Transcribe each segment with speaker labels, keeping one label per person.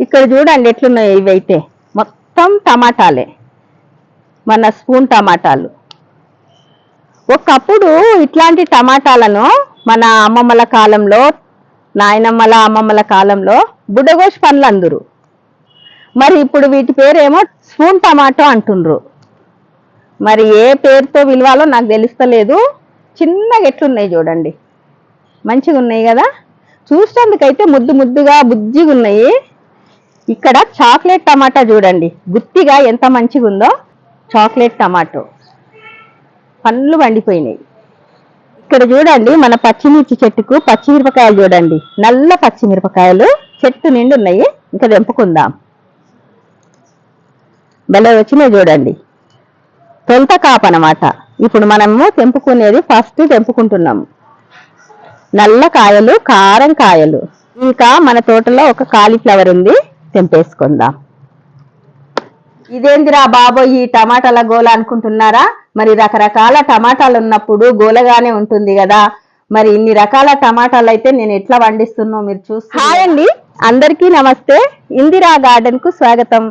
Speaker 1: ఇక్కడ చూడండి ఎట్లున్నాయి ఇవైతే. మొత్తం టమాటాలే. మన స్పూన్ టమాటాలు. ఒకప్పుడు ఇట్లాంటి టమాటాలను మన అమ్మమ్మల కాలంలో నాయనమ్మల అమ్మమ్మల కాలంలో బుడగోష్ పండ్లు అందరు. మరి ఇప్పుడు వీటి పేరేమో స్పూన్ టమాటో అంటుండ్రు. మరి ఏ పేరుతో విలువాలో నాకు తెలుస్తలేదు. చిన్నగా ఎట్లున్నాయి చూడండి. మంచిగా ఉన్నాయి కదా? చూసేందుకైతే ముద్దు ముద్దుగా బుజ్జిగా ఉన్నాయి ఇక్కడ చాక్లెట్ టమాటా చూడండి. గుత్తిగా ఎంత మంచిగా ఉందో చాక్లెట్ టమాటో. పండ్లు పండిపోయినాయి. ఇక్కడ చూడండి మన పచ్చిమిర్చి చెట్టుకు పచ్చిమిరపకాయలు చూడండి. నల్ల పచ్చిమిరపకాయలు చెట్టు నిండు ఉన్నాయి. ఇంకా తెంపుకుందాం. భలే వచ్చినాయి చూడండి. తొలత కాపు అనమాట ఇప్పుడు మనము తెంపుకునేది ఫస్ట్ తెంపుకుంటున్నాము నల్ల కాయలు కారం కాయలు. ఇంకా మన తోటలో ఒక కాలీఫ్లవర్ ఉంది. తెంపేసుకుందాం ఇదేందిరా బాబోయ్ ఈ టమాటాల గోల అనుకుంటున్నారా? మరి రకరకాల టమాటాలు ఉన్నప్పుడు గోలగానే ఉంటుంది కదా. మరి ఇన్ని రకాల టమాటాలు అయితే నేను ఎట్లా పండిస్తున్నో మీరు చూస్తే హాయ్ అండి. అందరికీ నమస్తే. ఇందిరా గార్డెన్కు స్వాగతం.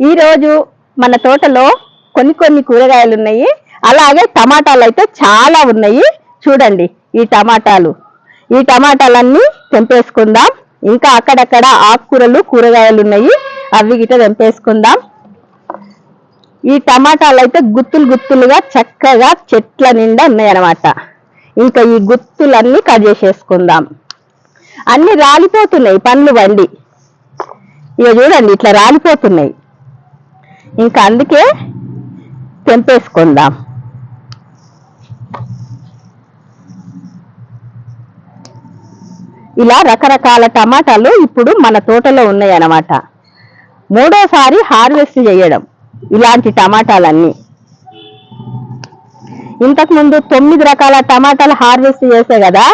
Speaker 1: ఈరోజు మన తోటలో కొన్ని కొన్ని కూరగాయలు ఉన్నాయి. అలాగే టమాటాలు అయితే చాలా ఉన్నాయి. చూడండి ఈ టమాటాలు. ఈ టమాటాలన్నీ తెంపేసుకుందాం. ఇంకా అక్కడక్కడ ఆకుకూరలు కూరగాయలు ఉన్నాయి. అవి గిట తెంపేసుకుందాం. ఈ టమాటాలు అయితే గుత్తులు గుత్తులుగా చక్కగా చెట్ల నిండా ఉన్నాయన్నమాట. ఇంకా ఈ గుత్తులన్నీ కట్ చేసేసుకుందాం. అన్ని రాలిపోతున్నాయి పండ్లు వండి. ఇక చూడండి ఇట్లా రాలిపోతున్నాయి. ఇంకా అందుకే తెంపేసుకుందాం. ఇలా రకరకాల టమాటాలు ఇప్పుడు మన తోటలో ఉన్నాయి అన్నమాట మూడోసారి హార్వెస్ట్ చేయడం ఇలాంటి టమాటాలన్నీ. ఇంతకుముందు తొమ్మిది రకాల టమాటాలు హార్వెస్ట్ చేసే కదా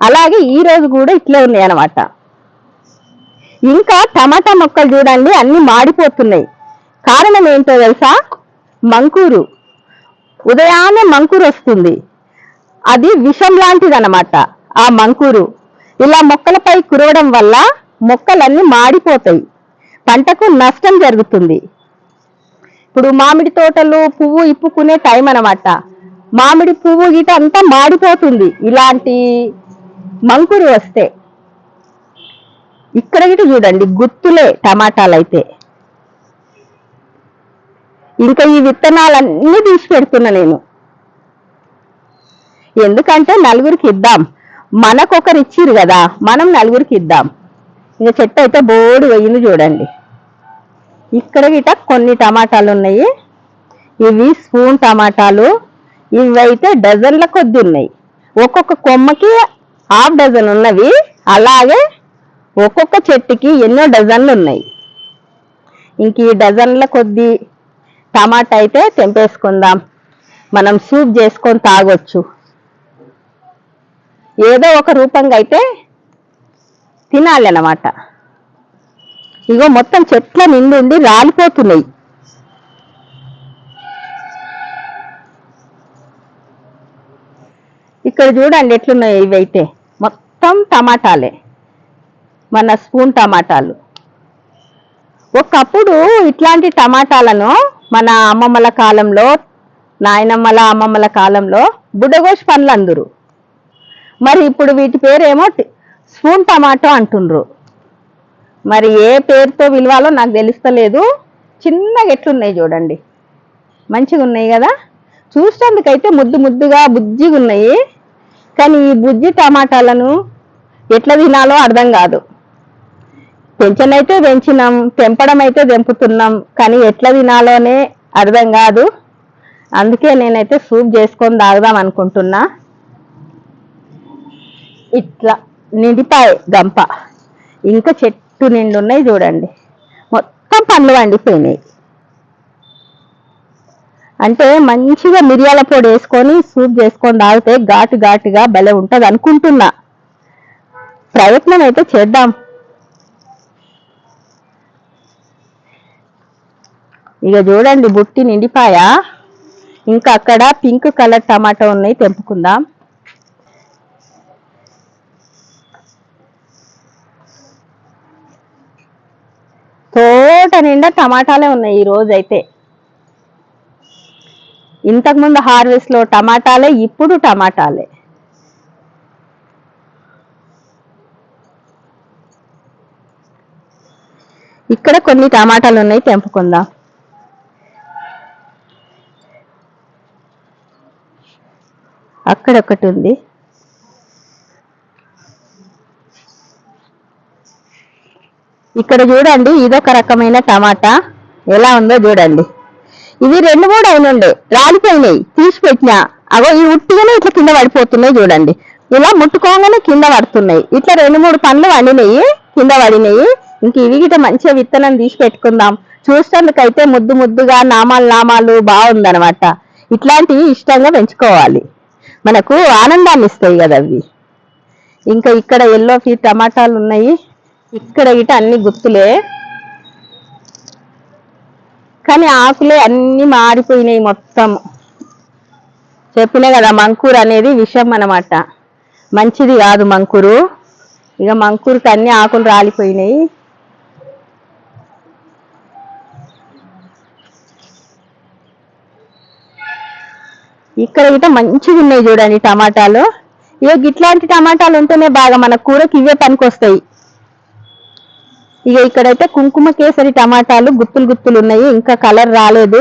Speaker 1: అలాగే ఈ రోజు కూడా ఇట్లే ఉన్నాయి అనమాట ఇంకా టమాటా మొక్కలు చూడండి అన్ని మాడిపోతున్నాయి. కారణం ఏంటో తెలుసా? మంకూరు. ఉదయాన్నే మంకూరు వస్తుంది. అది విషం లాంటిది అనమాట ఆ మంకూరు. ఇలా మొక్కలపై కురవడం వల్ల మొక్కలన్నీ మాడిపోతాయి. పంటకు నష్టం జరుగుతుంది. ఇప్పుడు మామిడి తోటలు పువ్వు ఇప్పుకునే టైం అన్నమాట. మామిడి పువ్వు గిట అంతా మాడిపోతుంది. ఇలాంటి మంకురు వస్తే. ఇక్కడ గిట చూడండి గుత్తులే టమాటాలు అయితే ఇంకా ఈ విత్తనాలన్నీ తీసి పెడుతున్నా నేను. ఎందుకంటే నలుగురికి ఇద్దాం. మనకొకరు ఇచ్చిరు కదా మనం నలుగురికి ఇద్దాం. ఇంకా చెట్టు అయితే బోడి పోయింది చూడండి. ఇక్కడ గిట కొన్ని టమాటాలు ఉన్నాయి ఇవి స్పూన్ టమాటాలు ఇవి అయితే డజన్ల కొద్ది ఉన్నాయి ఒక్కొక్క కొమ్మకి హాఫ్ డజన్ ఉన్నవి అలాగే ఒక్కొక్క చెట్టుకి ఎన్నో డజన్లు ఉన్నాయి ఇంక ఈ డజన్ల కొద్ది టమాటా అయితే తెంపేసుకుందాం. మనం సూప్ చేసుకొని తాగొచ్చు. ఏదో ఒక రూపంగా అయితే తినాలి అన్నమాట ఇగో మొత్తం చెట్ల నిండుండి రాలిపోతున్నాయి. ఇక్కడ చూడండి ఎట్లున్నాయి ఇవైతే. మొత్తం టమాటాలే. మన స్పూన్ టమాటాలు. ఒకప్పుడు ఇట్లాంటి టమాటాలను మన అమ్మమ్మల కాలంలో నాయనమ్మల అమ్మమ్మల కాలంలో బుడగోష్ పండ్లు అందరు మరి ఇప్పుడు వీటి పేరేమో స్పూన్ టమాటో అంటుండ్రు. మరి ఏ పేరుతో విలువాలో నాకు తెలుస్తలేదు. చిన్నగా ఎట్లున్నాయి చూడండి. మంచిగా ఉన్నాయి కదా? చూసేందుకైతే ముద్దు ముద్దుగా బుజ్జిగా ఉన్నాయి కానీ ఈ బుజ్జి టమాటాలను ఎట్లా తినాలో అర్థం కాదు. పెంచనైతే పెంచినాం తెంపడం అయితే తెంపుతున్నాం కానీ ఎట్లా తినాలోనే అర్థం కాదు. అందుకే నేనైతే సూప్ చేసుకొని తాగుదాం అనుకుంటున్నా. ఇట్లా నిండిపాయ గంప. ఇంకా చెట్టు నిండు ఉన్నాయి చూడండి. మొత్తం పండ్లు వండిపోయినాయి అంటే మంచిగా మిరియాల పొడి వేసుకొని సూప్ చేసుకొని తాగితే ఘాటు ఘాటుగా భలే ఉంటుంది అనుకుంటున్నా. ప్రయత్నం అయితే చేద్దాం. ఇక చూడండి బుట్టి నిండిపాయ? ఇంకా అక్కడ పింక్ కలర్ టమాటా ఉన్నాయి తెంపుకుందాం. తోట నిండా టమాటాలే ఉన్నాయి ఈ రోజు అయితే ఇంతకుముందు హార్వెస్ట్లో టమాటాలే ఇప్పుడు టమాటాలే. ఇక్కడ కొన్ని టమాటాలు ఉన్నాయి తెంపుకుందాం. అక్కడ ఒకటి ఉంది ఇక్కడ చూడండి ఇదొక రకమైన టమాటా. ఎలా ఉందో చూడండి. ఇవి రెండు మూడు అయినుండే రాలిపోయినాయి. తీసి పెట్టినా. అగో ఈ ఉట్టిగానే ఇట్లా కింద పడిపోతున్నాయి చూడండి. ఇలా ముట్టుకోగానే కింద పడుతున్నాయి. ఇట్లా రెండు మూడు పండ్లు వండినాయి కింద పడినాయి. ఇంక ఇవి గిట మంచిగా విత్తనం తీసి పెట్టుకుందాం. చూసేందుకైతే ముద్దు ముద్దుగా నామాలు నామాలు బాగుందనమాట ఇట్లాంటివి ఇష్టంగా పెంచుకోవాలి. మనకు ఆనందాన్ని ఇస్తాయి కదా అవి ఇంకా ఇక్కడ ఎల్లో ఫీ టమాటాలు ఉన్నాయి. ఇక్కడ గిట అన్ని గుర్తులే. కానీ ఆకులే అన్ని మారిపోయినాయి మొత్తం. చెప్పినా కదా మంకూరు అనేది విషం అన్నమాట. మంచిది కాదు మంకూరు. ఇక మంకూరుకి అన్ని ఆకులు రాలిపోయినాయి. ఇక్కడ గిట మంచిగా ఉన్నాయి చూడండి టమాటాలు. ఇక ఇట్లాంటి టమాటాలు ఉంటేనే బాగా మన కూరకి ఇవే పనికొస్తాయి. ఇక ఇక్కడైతే కుంకుమ కేసరి టమాటాలు గుత్తులు గుత్తులు ఉన్నాయి. ఇంకా కలర్ రాలేదు.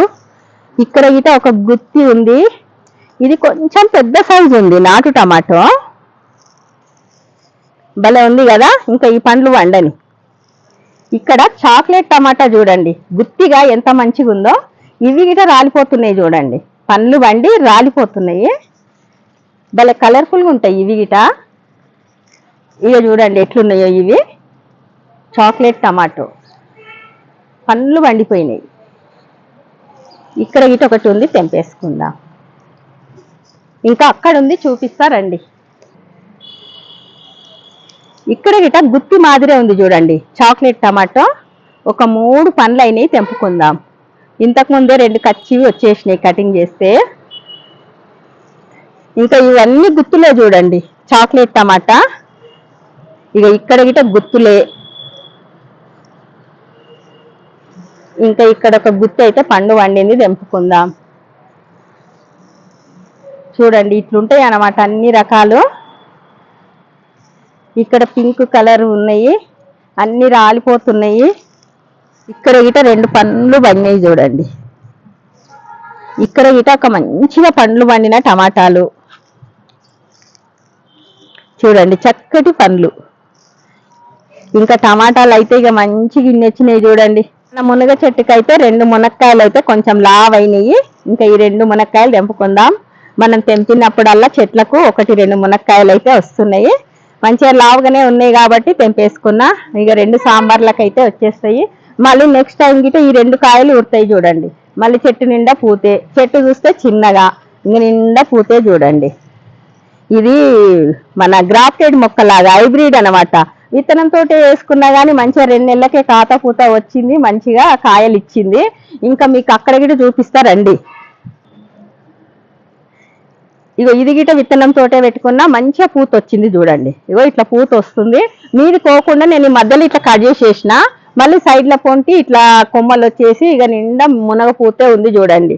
Speaker 1: ఇక్కడ గిట ఒక గుత్తి ఉంది. ఇది కొంచెం పెద్ద సైజు ఉంది. నాటు టమాటో. భలే ఉంది కదా? ఇంకా ఈ పండ్లు వండని. ఇక్కడ చాక్లెట్ టమాటా చూడండి. గుత్తిగా ఎంత మంచిగా ఉందో. ఇవి గిట రాలిపోతున్నాయి చూడండి. పండ్లు వండి రాలిపోతున్నాయి. భలే కలర్ఫుల్గా ఉంటాయి ఇవి గిట. ఇక చూడండి ఎట్లున్నాయో ఇవి. Chocolate tomato. పండ్లు వండిపోయినాయి. ఇక్కడ గిట ఒకటి ఉంది తెంపేసుకుందాం. ఇంకా అక్కడ ఉంది చూపిస్తారండి ఇక్కడ గిట గుత్తి మాదిరే ఉంది చూడండి. Chocolate tomato. ఒక మూడు పండ్లు అయినాయి తెంపుకుందాం. ఇంతకుముందే రెండు కచ్చివి వచ్చేసినాయి కటింగ్ చేస్తే. ఇంకా ఇవన్నీ గుత్తులే చూడండి. Chocolate tomato. ఇక ఇక్కడ గిట గుత్తులే. ఇంకా ఇక్కడ ఒక గుత్తి అయితే పండు వండింది తెంపుకుందాం. చూడండి ఇట్లుంటాయి అన్నమాట అన్ని రకాలు. ఇక్కడ పింక్ కలర్ ఉన్నాయి అన్ని రాలిపోతున్నాయి. ఇక్కడ గిట రెండు పండ్లు పండినాయి చూడండి. ఇక్కడ గిట ఒక మంచిగా పండ్లు పండిన టమాటాలు. చూడండి చక్కటి పండ్లు. ఇంకా టమాటాలు అయితే ఇక మంచి గిన్నెచ్చినాయి చూడండి. మన మునగ చెట్టుకి అయితే రెండు మునక్కాయలు అయితే కొంచెం లావ్ అయినాయి ఇంకా ఈ రెండు మునక్కాయలు తెంపుకుందాం. మనం తెంపినప్పుడల్లా చెట్లకు ఒకటి రెండు మునక్కాయలు అయితే వస్తున్నాయి. మంచిగా లావుగానే ఉన్నాయి కాబట్టి తెంపేసుకున్నా. ఇక రెండు సాంబార్లకు అయితే వచ్చేస్తాయి. మళ్ళీ నెక్స్ట్ టైం గిట్ట ఈ రెండు కాయలు ఉడతాయి చూడండి. మళ్ళీ చెట్టు నిండా పూతే. చెట్టు చూస్తే చిన్నగా ఇంక నిండా పూతే చూడండి. ఇది మన గ్రాఫ్టెడ్ మొక్కలాగా హైబ్రిడ్ అన్నమాట విత్తనంతో వేసుకున్నా కానీ మంచిగా రెండు నెలలకే కాత పూత వచ్చింది మంచిగా కాయలు ఇచ్చింది. ఇంకా మీకు అక్కడ గిట చూపిస్తారండి ఇగో ఇది గిట విత్తనంతోటే పెట్టుకున్నా మంచిగా పూత వచ్చింది చూడండి. ఇగో ఇట్లా పూత వస్తుంది. మీది పోకుండా నేను ఈ మధ్యలో ఇట్లా కట్ చేసేసిన. మళ్ళీ సైడ్లో పొంటి ఇట్లా కొమ్మలు వచ్చేసి ఇక నిండా మునగ పూతే ఉంది చూడండి.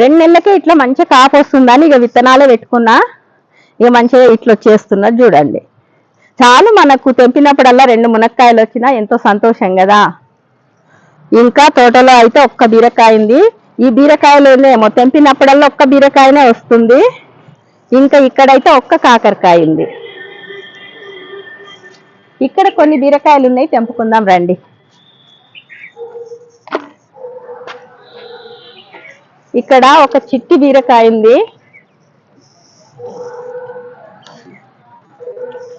Speaker 1: రెండు నెలలకే ఇట్లా మంచిగా కాపు వస్తుందని ఇక విత్తనాలే పెట్టుకున్నా. ఇక మంచిగా ఇట్లా వచ్చేస్తున్నది చూడండి. చాలు మనకు తెంపినప్పుడల్లా రెండు మునక్కాయలు వచ్చినా ఎంతో సంతోషం కదా. ఇంకా తోటలో అయితే ఒక్క బీరకాయ ఉంది. ఈ బీరకాయలోనేమో తెంపినప్పుడల్లా ఒక్క బీరకాయనే వస్తుంది. ఇంకా ఇక్కడైతే ఒక్క కాకరకాయ ఉంది. ఇక్కడ కొన్ని బీరకాయలు ఉన్నాయి తెంపుకుందాం రండి. ఇక్కడ ఒక చిట్టి బీరకాయ ఉంది.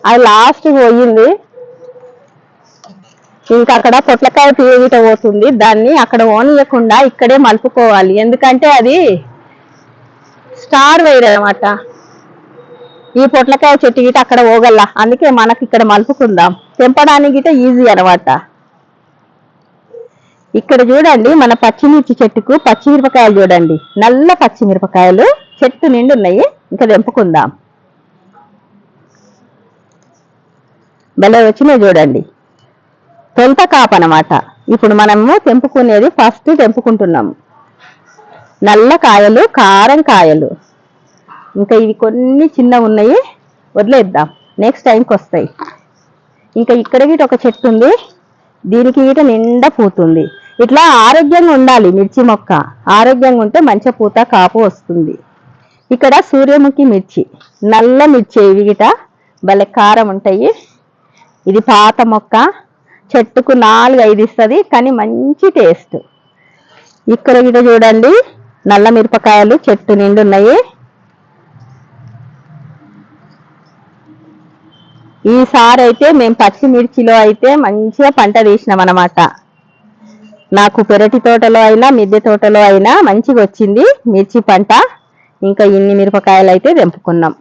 Speaker 1: అది లాస్ట్ పోయింది. ఇంకా అక్కడ పొట్లకాయ తీయగిట పోతుంది. దాన్ని అక్కడ ఓనియకుండా ఇక్కడే మలుపుకోవాలి. ఎందుకంటే అది స్టార్ వైర్ అనమాట ఈ పొట్లకాయ చెట్టు గిట అక్కడ పోగల. అందుకే మనకి ఇక్కడ మలుపుకుందాం. తెంపడానికి గిట ఈజీ అనమాట ఇక్కడ చూడండి మన పచ్చిమిర్చి చెట్టుకు పచ్చిమిరపకాయలు చూడండి. నల్ల పచ్చిమిరపకాయలు చెట్టు నిండున్నాయి. ఇంకా తెంపుకుందాం. భలే వచ్చినాయి చూడండి. తొలత కాపు అనమాట ఇప్పుడు మనము తెంపుకునేది ఫస్ట్ తెంపుకుంటున్నాము. నల్ల కాయలు కారం కాయలు. ఇంకా ఇవి కొన్ని చిన్న ఉన్నాయి వదిలేద్దాం. నెక్స్ట్ టైంకి వస్తాయి. ఇంకా ఇక్కడ గిట ఒక చెట్టు ఉంది దీనికి గిట నిండా పూతుంది ఇట్లా ఆరోగ్యంగా ఉండాలి మిర్చి మొక్క. ఆరోగ్యంగా ఉంటే మంచిగా పూత కాపు వస్తుంది. ఇక్కడ సూర్యముఖి మిర్చి. నల్ల మిర్చి ఇవి గిట భలే కారం ఉంటాయి. ఇది పాత మొక్క చెట్టుకు నాలుగు ఐదు ఇస్తుంది కానీ మంచి టేస్ట్. ఇక్కడ గిట చూడండి నల్ల మిరపకాయలు చెట్టు నిండున్నాయి ఈసారి అయితే మేము పచ్చిమిర్చిలో అయితే మంచిగా పంట తీసినాం అనమాట నాకు పెరటి తోటలో అయినా మిద్దె తోటలో అయినా మంచిగా వచ్చింది మిర్చి పంట. ఇంకా ఇన్ని మిరపకాయలు అయితే తెంపుకున్నాం.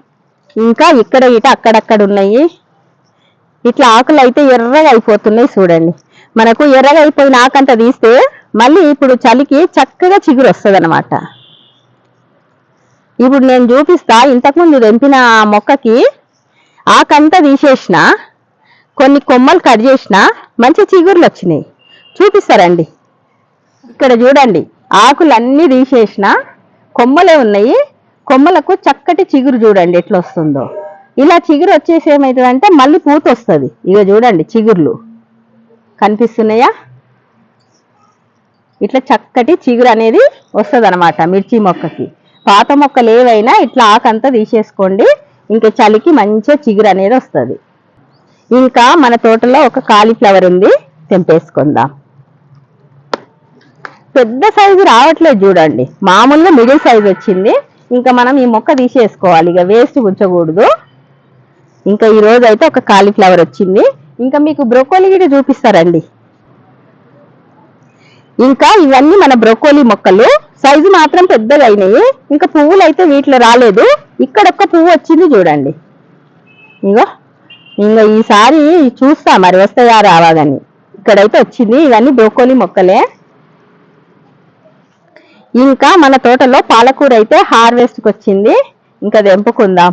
Speaker 1: ఇంకా ఇక్కడ ఇట అక్కడక్కడ ఉన్నాయి. ఇట్లా ఆకులు అయితే ఎర్రగా అయిపోతున్నాయి చూడండి. మనకు ఎర్రగా అయిపోయిన ఆకంతా తీస్తే మళ్ళీ ఇప్పుడు చలికి చక్కగా చిగురు వస్తుంది అనమాట ఇప్పుడు నేను చూపిస్తా ఇంతకుముందు తెంపిన ఆ మొక్కకి ఆకంతా తీసేసిన కొన్ని కొమ్మలు కట్ చేసిన మంచి చిగురులు వచ్చినాయి. చూపిస్తారండి ఇక్కడ చూడండి ఆకులన్నీ తీసేసిన కొమ్మలే ఉన్నాయి. కొమ్మలకు చక్కటి చిగురు చూడండి ఎట్లా వస్తుందో. ఇలా చిగురు వచ్చేసి ఏమవుతుందంటే మళ్ళీ పూత వస్తుంది. ఇక చూడండి చిగుర్లు. కనిపిస్తున్నాయా? ఇట్లా చక్కటి చిగురు అనేది వస్తుంది అనమాట మిర్చి మొక్కకి. పాత మొక్కలు ఏవైనా ఇట్లా ఆకంతా తీసేసుకోండి. ఇంకా చలికి మంచిగా చిగురు అనేది వస్తుంది. ఇంకా మన తోటలో ఒక కాలీఫ్లవర్ ఉంది. తెంపేసుకుందాం. పెద్ద సైజు రావట్లేదు చూడండి. మామూలుగా మిడిల్ సైజు వచ్చింది. ఇంకా మనం ఈ మొక్క తీసేసుకోవాలి. ఇక వేస్ట్ ఉంచకూడదు ఇంకా ఈ రోజు అయితే ఒక కాలీఫ్లవర్ వచ్చింది. ఇంకా మీకు బ్రోకోలీ కూడా చూపిస్తారండి. ఇంకా ఇవన్నీ మన బ్రొకోలీ మొక్కలు. సైజు మాత్రం పెద్దగా అయినాయి ఇంకా పువ్వులు అయితే వీటిలో రాలేదు. ఇక్కడ ఒక్క పువ్వు వచ్చింది చూడండి. ఇగో ఇంకా ఈసారి చూస్తా మరి వస్తాయా రావాలని ఇక్కడైతే వచ్చింది. ఇవన్నీ బ్రోకోలీ మొక్కలే. ఇంకా మన తోటలో పాలకూర అయితే హార్వెస్ట్కి వచ్చింది. ఇంకా తెంపుకుందాం.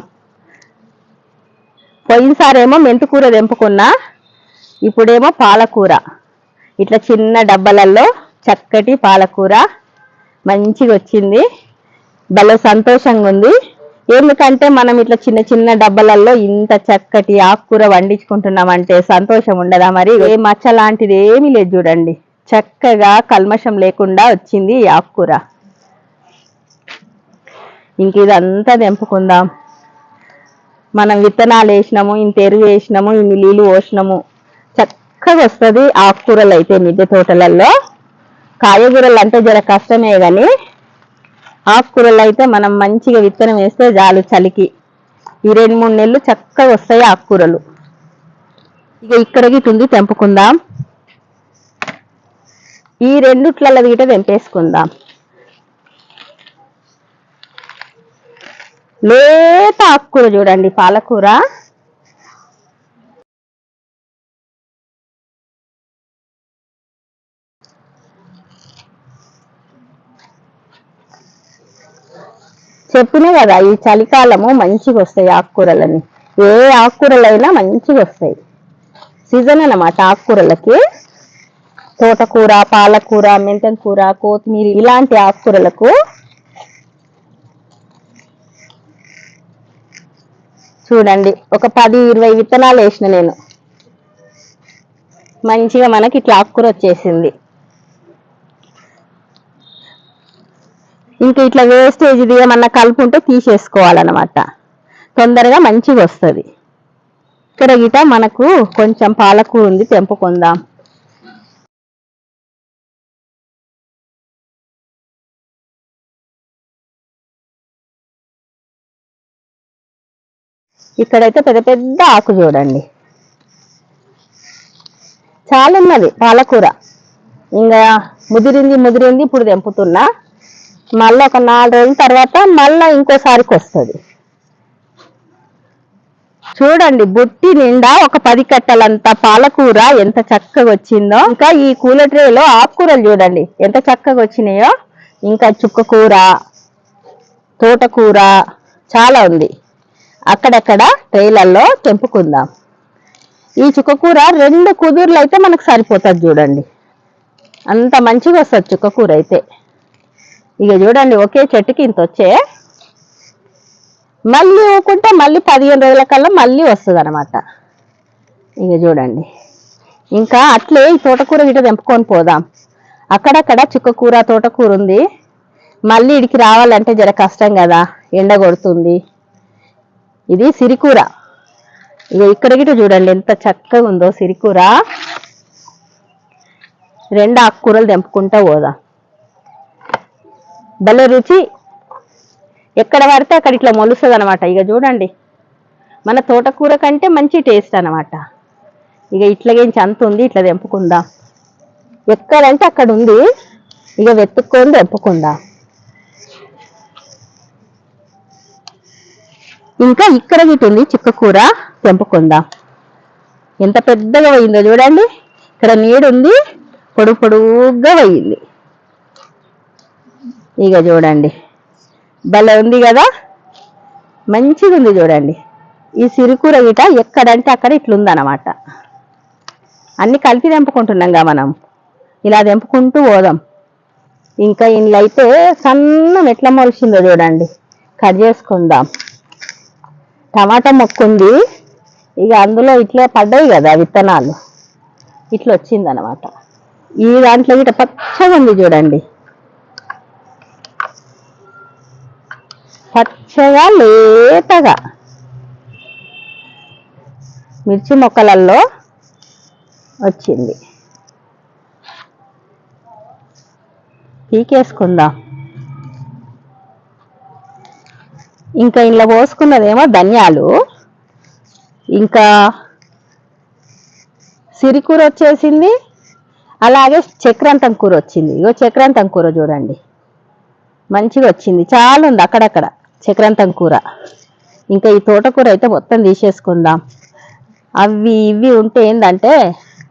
Speaker 1: పోయినసారేమో మెంతుకూర తెంపుకున్నా ఇప్పుడేమో పాలకూర. ఇట్లా చిన్న డబ్బలలో చక్కటి పాలకూర మంచిగా వచ్చింది భలే సంతోషంగా ఉంది ఎందుకంటే మనం ఇట్లా చిన్న చిన్న డబ్బలలో ఇంత చక్కటి ఆకుకూర వండించుకుంటున్నామంటే సంతోషం ఉండదా మరి? ఏ మచ్చ లాంటిది ఏమీ లేదు చూడండి. చక్కగా కల్మషం లేకుండా వచ్చింది ఈ ఆకుకూర. ఇంక ఇదంతా తెంపుకుందాం. మనం విత్తనాలు వేసినాము ఇంత ఎరువు వేసినాము ఇన్ని నీళ్ళు పోసినాము. చక్కగా వస్తుంది ఆకుకూరలు అయితే మిద్దె తోటలలో. కాయగూరలు అంటే జర కష్టమే కానీ ఆకుకూరలు అయితే మనం మంచిగా విత్తనం వేస్తే చాలు చలికి. ఈ రెండు మూడు నెలలు చక్కగా వస్తాయి ఆకుకూరలు. ఇక ఇక్కడ గిట్టుంది తెంపుకుందాం. ఈ రెండుట్లలో గిట తెంపేసుకుందాం. లేత ఆకుకూర చూడండి పాలకూర. చెప్పినా కదా ఈ చలికాలము మంచిగా వస్తాయి ఆకుకూరలని ఏ ఆకుకూరలైనా మంచిగా వస్తాయి సీజన్ అన్నమాట ఆకుకూరలకి. తోటకూర పాలకూర మెంతం కూర కొత్తిమీర ఇలాంటి ఆకుకూరలకు చూడండి ఒక పది ఇరవై విత్తనాలు వేసిన నేను. మంచిగా మనకి ఇట్లా ఆకుకూర వచ్చేసింది. ఇంకా ఇట్లా వేస్టేజ్ ఏమన్నా కలుపు ఉంటే తీసేసుకోవాలన్నమాట. తొందరగా మంచిగా వస్తుంది. ఇక్కడ గిట మనకు కొంచెం పాలకూర ఉంది తెంపుకుందాం. ఇక్కడైతే పెద్ద పెద్ద ఆకు చూడండి. చాలా ఉన్నది పాలకూర. ఇంకా ముదిరింది ముదిరింది ఇప్పుడు తెంపుతున్నా. మళ్ళీ ఒక నాలుగు రోజుల తర్వాత మళ్ళీ ఇంకోసారికి వస్తుంది చూడండి బుట్టి నిండా ఒక పది కట్టలంత పాలకూర ఎంత చక్కగా వచ్చిందో. ఇంకా ఈ కూల ట్రేలో ఆకుకూరలు చూడండి ఎంత చక్కగా వచ్చినాయో. ఇంకా చుక్కకూర తోటకూర చాలా ఉంది. అక్కడక్కడ ట్రేలల్లో తెంపుకుందాం. ఈ చుక్కకూర రెండు కుదుర్లు అయితే మనకు సరిపోతుంది చూడండి. అంత మంచిగా వస్తుంది చుక్కకూర అయితే ఇక చూడండి ఒకే చెట్టుకి ఇంత వచ్చే మళ్ళీ ఊకుంటే మళ్ళీ పదిహేను రోజుల కల్లా మళ్ళీ వస్తుంది అనమాట ఇక చూడండి. ఇంకా అట్లే ఈ తోటకూర గిట తెంపుకొని పోదాం. అక్కడక్కడ చుక్కకూర తోటకూర ఉంది. మళ్ళీ ఇడికి రావాలంటే జర కష్టం కదా. ఎండ కొడుతుంది. ఇది సిరికూర. ఇక ఇక్కడ గిట్ట చూడండి ఎంత చక్కగా ఉందో సిరికూర. రెండు ఆకుకూరలు తెంపుకుంటా పోదాం. భలే రుచి. ఎక్కడ పడితే అక్కడ ఇట్లా మొలుస్తుంది అనమాట ఇక చూడండి. మన తోటకూర కంటే మంచి టేస్ట్ అనమాట ఇక ఇట్లాగేంచి అంత ఉంది ఇట్లా తెంపుకుందాం. ఎక్కడంటే అక్కడ ఉంది. ఇక వెతుక్కొని తెంపుకుందాం. ఇంకా ఇక్కడ గిట్ ఉంది చిక్కకూర తెంపుకుందాం. ఎంత పెద్దగా పోయిందో చూడండి. ఇక్కడ నీడుంది పొడుగు పొడుగ్గా పోయింది. ఇక చూడండి. భలే ఉంది కదా మంచిగా ఉంది చూడండి. ఈ సిరికూర గిట ఎక్కడంటే అక్కడ ఇట్లుందనమాట అన్ని కలిపి తెంపుకుంటున్నాం కదా మనం. ఇలా తెంపుకుంటూ పోదాం. ఇంకా ఇంట్లో అయితే సన్నం ఎట్లా మొలిచిందో చూడండి. కట్ చేసుకుందాం. టమాటా మొక్క ఉంది ఇక అందులో ఇట్లా పడ్డాయి కదా విత్తనాలు. ఇట్లా వచ్చిందనమాట ఈ దాంట్లో ఇట పచ్చగా ఉంది చూడండి. పచ్చగా లేతగా. మిర్చి మొక్కలలో వచ్చింది. పీకేసుకుందాం. ఇంకా ఇంట్లో పోసుకున్నదేమో ధనియాలు. ఇంకా సిరికూర వచ్చేసింది. అలాగే చక్రాంతం కూర వచ్చింది. ఇగో చక్రాంతం కూర చూడండి. మంచిగా వచ్చింది. చాలా ఉంది అక్కడక్కడ చక్రాంతం కూర. ఇంకా ఈ తోటకూర అయితే మొత్తం తీసేసుకుందాం. అవి ఇవి ఉంటే ఏంటంటే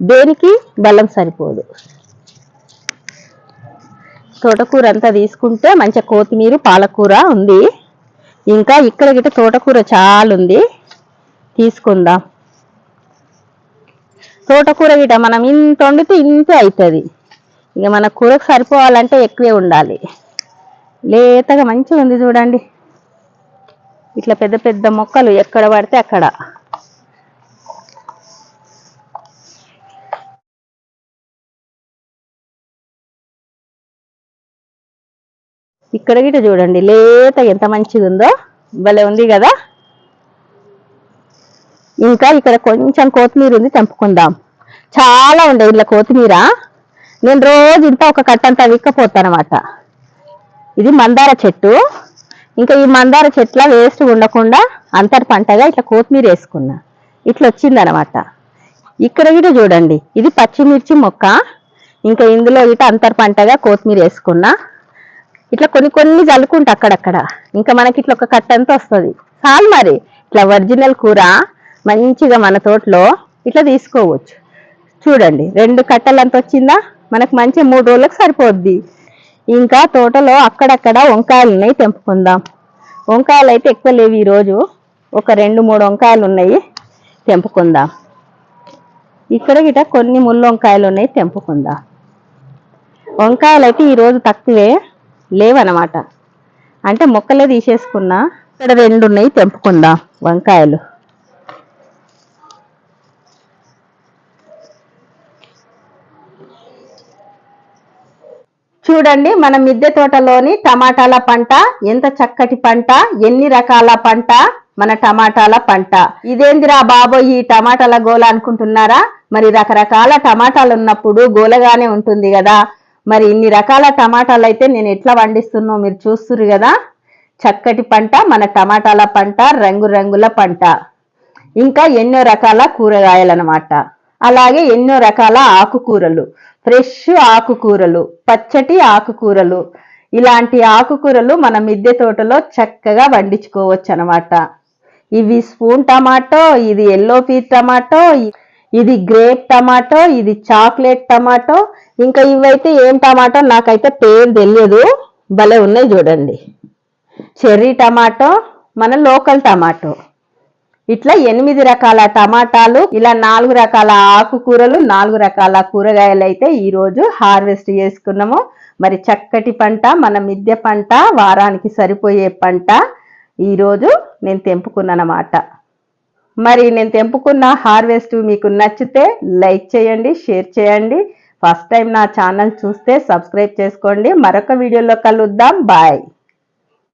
Speaker 1: దేనికి? బెల్లం సరిపోదు. తోటకూర అంతా తీసుకుంటే మంచిగా కొత్తిమీర పాలకూర ఉంది. ఇంకా ఇక్కడ గిట్ట తోటకూర చాలా ఉంది తీసుకుందాం. తోటకూర గిట మనం ఇంత వండితే ఇంతే అవుతుంది ఇక మన కూరకు సరిపోవాలంటే ఎక్కువే ఉండాలి. లేతగా మంచిగా ఉంది చూడండి. ఇట్లా పెద్ద పెద్ద మొక్కలు ఎక్కడ పడితే అక్కడ. ఇక్కడ గిట చూడండి లేత ఎంత మంచిగా ఉందో భలే ఉంది కదా? ఇంకా ఇక్కడ కొంచెం కొత్తిమీర ఉంది తెంపుకుందాం చాలా ఉండే ఇట్లా కొత్తిమీర. నేను రోజు ఇంత ఒక కట్టంతా విక్కపోతానమాట. ఇది మందార చెట్టు. ఇంకా ఈ మందార చెట్ల వేస్ట్ ఉండకుండా అంతర్ పంటగా ఇట్లా కొత్తిమీర వేసుకున్నా. ఇట్లా వచ్చిందనమాట. ఇక్కడ గిట చూడండి ఇది పచ్చిమిర్చి మొక్క. ఇంకా ఇందులో గిట అంతర్ పంటగా కొత్తిమీర వేసుకున్నా. ఇట్లా కొన్ని కొన్ని చల్లుకుంటా అక్కడక్కడ. ఇంకా మనకి ఇట్లా ఒక కట్ట అంతా వస్తుంది. చాలు మరి. ఇట్లా ఒరిజినల్ కూర మంచిగా మన తోటలో ఇట్లా తీసుకోవచ్చు. చూడండి రెండు కట్టలు అంత వచ్చిందా? మనకు మంచి మూడు రోజులకు సరిపోద్ది. ఇంకా తోటలో అక్కడక్కడ వంకాయలు ఉన్నాయి తెంపుకుందాం. వంకాయలు అయితే ఎక్కువ లేవు ఈరోజు. ఒక రెండు మూడు వంకాయలు ఉన్నాయి తెంపుకుందాం. ఇక్కడ గిట కొన్ని ముళ్ళు వంకాయలు ఉన్నాయి తెంపుకుందాం. వంకాయలు అయితే ఈరోజు తక్కువే. లేవనమాట. అంటే మొక్కలే తీసేసుకున్నా ఇక్కడ రెండు ఉన్నాయి తెంపుకుందాం వంకాయలు. చూడండి మన మిద్దె తోటలోని టమాటాల పంట ఎంత చక్కటి పంట ఎన్ని రకాల పంట మన టమాటాల పంట. ఇదేందిరా బాబో ఈ టమాటాల గోల అనుకుంటున్నారా? మరి రకరకాల టమాటాలు ఉన్నప్పుడు గోలగానే ఉంటుంది కదా. మరి ఇన్ని రకాల టమాటాలు అయితే నేను ఎట్లా వండిస్తున్నో మీరు చూస్తురు కదా. చక్కటి పంట మన టమాటాల పంట రంగురంగుల పంట. ఇంకా ఎన్నో రకాల కూరగాయలు అన్నమాట అలాగే ఎన్నో రకాల ఆకుకూరలు. ఫ్రెష్ ఆకుకూరలు పచ్చటి ఆకుకూరలు. ఇలాంటి ఆకుకూరలు మన మిద్దె తోటలో చక్కగా వండించుకోవచ్చు అనమాట ఇవి స్పూన్ టమాటో ఇది ఎల్లో పీ టమాటో ఇది గ్రేప్ టమాటో ఇది చాక్లెట్ టమాటో ఇంకా ఇవైతే ఏం టమాటో నాకైతే పేరు తెలియదు. భలే ఉన్నాయి చూడండి. చెర్రీ టమాటో మన లోకల్ టమాటో. ఇట్లా ఎనిమిది రకాల టమాటాలు ఇలా నాలుగు రకాల ఆకుకూరలు నాలుగు రకాల కూరగాయలు అయితే ఈరోజు హార్వెస్ట్ చేసుకున్నాము. మరి చక్కటి పంట మన మిద్దె పంట వారానికి సరిపోయే పంట ఈరోజు నేను తెంపుకున్నానమాట. మరి నేను తెంపుకున్న హార్వెస్ట్ మీకు నచ్చితే లైక్ చేయండి షేర్ చేయండి. ఫస్ట్ టైం నా ఛానల్ చూస్తే సబ్స్క్రైబ్ చేసుకోండి. మరొక వీడియోలో కలుద్దాం. బాయ్.